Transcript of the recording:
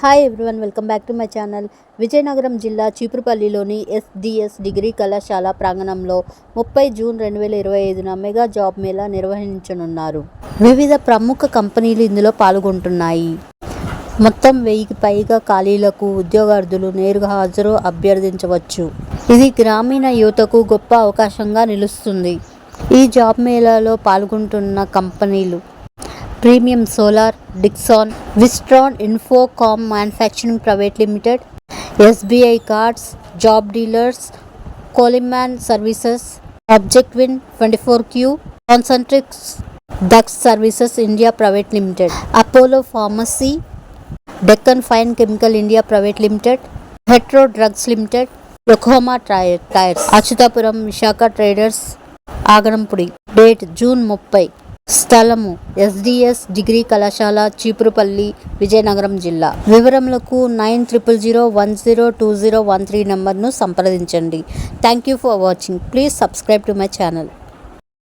Hi everyone welcome back to my channel Vizianagaram జిల్లా చీపురుపల్లిలోని SDS degree కళాశాల ప్రాంగణంలో ముప్పై జూన్ రెండు వేల ఇరవై ఐదున మెగా జాబ్ మేళా నిర్వహించనున్నారు. వివిధ ప్రముఖ కంపెనీలు ఇందులో పాల్గొంటున్నాయి. మొత్తం వెయ్యికి పైగా ఖాళీలకు ఉద్యోగార్థులు నేరుగా హాజరు అభ్యర్థించవచ్చు. ఇది గ్రామీణ యువతకు గొప్ప అవకాశంగా నిలుస్తుంది. ఈ జాబ్ మేళాలో పాల్గొంటున్న కంపెనీలు premium solar Dixon Wistron Infocomm manufacturing private limited SBI cards job dealers Coleman services object win twenty four Q Concentrix Daks services India private limited Apollo pharmacy Deccan fine chemical India private limited Hetero drugs limited Yokohama tyre tyres Achyutapuram Visakha traders Aganampudi date June ముప్పై స్థలము SDS degree కళాశాల చీపురుపల్లి విజయనగరం జిల్లా. వివరములకు nine triple zero one zero two zero one three నెంబర్ను సంప్రదించండి. Thank you for watching. Please subscribe to my channel.